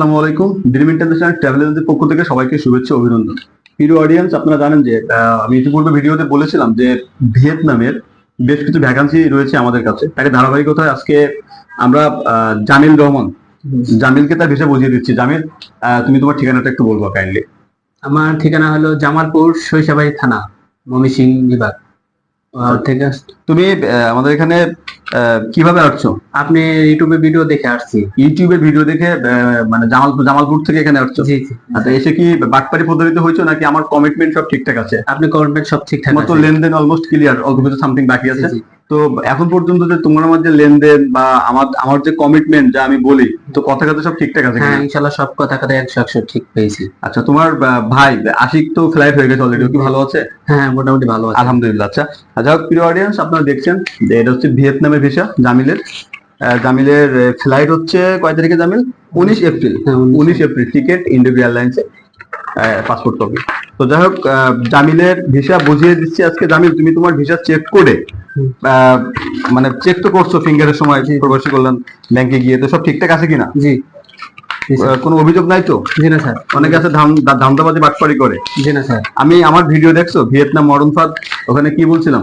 আসসালামু আলাইকুম। Dream international travel এজেন্সির পক্ষ থেকে সবাইকে শুভেচ্ছা অভিনন্দন। প্রিয় অডিয়েন্স আপনারা জানেন যে আমি ইতিপূর্বে ভিডিওতে বলেছিলাম যে ভিয়েতনামের বেশ কিছু ভ্যাকান্সি রয়েছে আমাদের কাছে। তাকে ধারাবাহিকতায় আজকে আমরা জামিল রহমান জামিলকে তার ভিসা বুঝিয়ে দিচ্ছি। জামিল তুমি তোমার ঠিকানাটা একটু বলব কাইন্ডলি আমার ঠিকানা হলো জামালপুর সরিষাবাড়ি থানা ময়মনসিং বিভাগ। আর থেকে তুমি আহ, আমাদের এখানে কীভাবে আসছো? আপনি ইউটিউবে ভিডিও দেখে আসছি। ইউটিউবে ভিডিও দেখে মানে জামালপুর জামালপুর থেকে এখানে আসছো? আচ্ছা এসে কি বাটপারি পদ্ধতিতে হয়েছে নাকি আমার কমিটমেন্ট সব ঠিকঠাক আছে? আপনি কমিটমেন্ট সব ঠিকঠাক মতো লেনদেন অলমোস্ট ক্লিয়ার অল্প কিছু সামথিং বাকি আছে। তো এখন পর্যন্ত যে তোমার আমার যে লেনদেন বা আমার আমার যে কমিটমেন্ট যা আমি বলি তো কথা কথা সব ঠিকঠাক আছে হ্যাঁ কিনা? ইনশাল্লাহ সব কথা কথা একশো একশো ঠিক পেয়েছি। আচ্ছা তোমার ভাই আশিক তো ফ্লাইট হয়ে গেছে অলরেডি কি ভালো আছে? হ্যাঁ মোটামুটি ভালো আছে। আলহামদুলিল্লাহ আচ্ছা। যাই হোক প্রিয় অডিয়েন্স আপনারা দেখছেন যে এটা হচ্ছে ভিয়েতনামের ভিসা জামিলের। জামিলের ফ্লাইট হচ্ছে কয় তারিখে জামিল? উনিশ এপ্রিল। হ্যাঁ, 19 উনিশ এপ্রিল টিকিট ইন্ডিগো এয়ারলাইন্সে পাসপোর্ট কপি তো যাই হোক জামিলের ভিসা বুঝিয়ে দিচ্ছি আজকে। জামিল তুমি তোমার ভিসা চেক করে মানে চেক তো করছ ফিঙ্গারের সময় প্রবাসী করলাম ব্যাংকে গিয়ে তো সব ঠিকঠাক আছে কিনা? জি। কোনো অভিযোগ নাই তো? জি না স্যার অনেকে আছে ধান্দাবাজি বাটপাড়ি করে। জি না স্যার আমি আমার ভিডিও দেখছ ভিয়েতনাম মরণ ফাঁদ ওখানে কি বলছিলাম?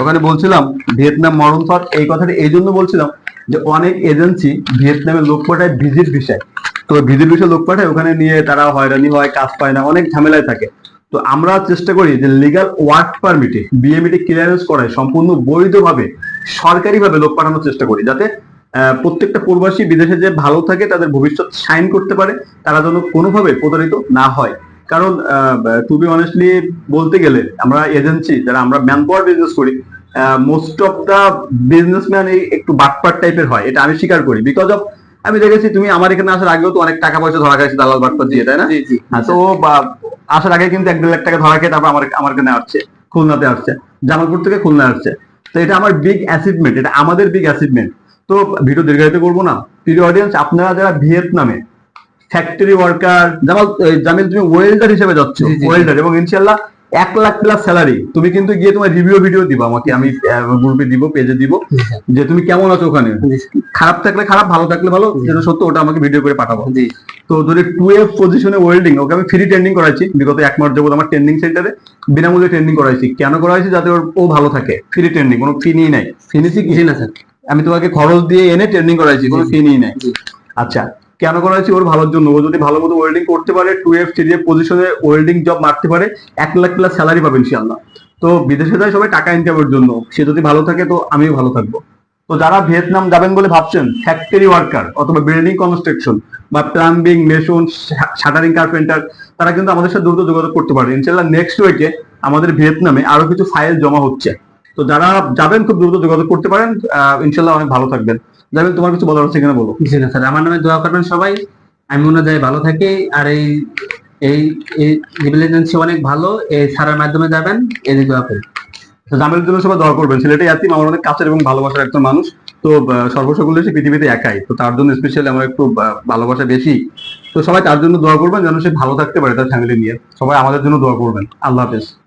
ওখানে বলছিলাম ভিয়েতনাম মরণ ফাঁদ এই কথাটা এই জন্য বলছিলাম যে অনেক এজেন্সি ভিয়েতনামের লোক পাঠায় ভিজিট বিষয়। তো ভিজিট বিষয় লোক পাঠায় ওখানে নিয়ে তারা হয়রানি হয় কাজ পায় না অনেক ঝামেলায় থাকে। তো আমরা চেষ্টা করি যে লিগাল ওয়ার্ক পারমিটে বিএমইটি ক্লিয়ারেন্স করায় সম্পূর্ণ বৈধভাবে সরকারিভাবে লোক পাঠানোর চেষ্টা করি যাতে প্রত্যেকটা প্রবাসী বিদেশে যে ভালো থাকে তাদের ভবিষ্যৎ সাইন করতে পারে তারা যেন কোনোভাবে প্রতারিত না হয়। কারণ টু বি অনেস্টলি বলতে গেলে আমরা এজেন্সি যারা আমরা ম্যান পাওয়ার বিজনেস করি মোস্ট অফ দা বিজনেসম্যান এই একটু বাটপার টাইপের হয়। এটা আমি স্বীকার করি। বিকজ অফ আমি দেখেছি তুমি আমার এখানে আসার আগেও তো অনেক টাকা পয়সা ধরা খাইছে দালাল বাটপার দিয়ে তাই না? হ্যাঁ, তো আসার আগে কিন্তু এক দেড় লাখ টাকা ধরা খেয়ে তারপর আমার আমার কেনে আসছে খুলনাতে আসছে জামালপুর থেকে খুলনা আসছে। তো এটা আমার বিগ অ্যাচিভমেন্ট এটা আমাদের বিগ অ্যাচিভমেন্ট তো ভিডিও দীর্ঘায়িত করব না। প্রিয় অডিয়েন্স আপনারা যারা ভিয়েতনামে ফ্যাক্টরি ওয়ার্কার জামাল জামিল তুমি ওয়েল্ডার হিসেবে যাচ্ছ। ওয়েল্ডার এবং ইনশাল্লাহ এক লাখ প্লাস স্যালারি তুমি কিন্তু গিয়ে তোমার রিভিউ ভিডিও দিবা আমাকে আমি গ্রুপে দিব পেজে দিব যে তুমি কেমন আছো ওখানে। খারাপ থাকলে খারাপ ভালো থাকলে ভালো যেটা সত্য ওটা আমাকে ভিডিও করে পাঠাবো। তো যদি টু এফ পজিশনে ওয়েল্ডিং ওকে আমি ফ্রি ট্রেনিং করাইছি বিগত এক মাস যাবত আমার ট্রেনিং সেন্টারে বিনামূল্যে ট্রেনিং করাইছি। কেন করাইছি? যাতে ওর ও ভালো থাকে ফ্রি ট্রেনিং কোনো ফি নিয়ে নাই। ফি নিছি কি জি না স্যার? আমি তোমাকে খরচ দিয়ে এনে ট্রেনিং করাইছি কোনো। ফি নিয়ে নাই। আচ্ছা কেন করা হয়েছে? ওর ভালোর জন্য। ও যদি ভালো মতো ওয়েল্ডিং করতে পারে টু এফ থ্রি এফ পজিশনে ওয়েল্ডিং জব মারতে পারে, এক লাখ প্লাস স্যালারি পাবেন ইনশাআল্লাহ। তো বিদেশে যায় সবাই টাকা ইনকামের জন্য। সে যদি ভালো থাকে, তো আমিও ভালো থাকব। তো যারা ভিয়েতনাম যাবেন বলে ভাবছেন ফ্যাক্টরি ওয়ার্কার অথবা বিল্ডিং কনস্ট্রাকশন বা প্লাম্বিং মেশন শাটারিং কার্পেন্টার তারা কিন্তু আমাদের সাথে দ্রুত যোগাযোগ করতে পারে। ইনশাল্লাহ নেক্সট উইকে আমাদের ভিয়েতনামে আরও কিছু ফাইল জমা হচ্ছে। তো যারা যাবেন খুব দ্রুত যোগাযোগ করতে পারেন। আহ, ইনশাল্লাহ অনেক ভালো থাকবেন। যাবেন তোমার কিছু বলার আছে কিনা বলো? জি না স্যার। আমার নামে দোয়া করবেন সবাই। আমি অনুযায়ী ভালো থাকি। আর এই এই এজেন্সি অনেক ভালো। এই সারার মাধ্যমে যাবেন এই দোয়া করি। জন্য সবাই দোয়া করবেন। ছেলেটা ইয়াতিম আমার অনেক কাছের এবং ভালোবাসার একজন মানুষ। তো সর্বসকলে সে পৃথিবীতে একাই। তো তার জন্য স্পেশালি আমার একটু ভালোবাসা বেশি। তো সবাই তার জন্য দোয়া করবেন যেন সে ভালো থাকতে পারে তার ফ্যামিলি নিয়ে। সবাই আমাদের জন্য দোয়া করবেন। আল্লাহ হাফেজ।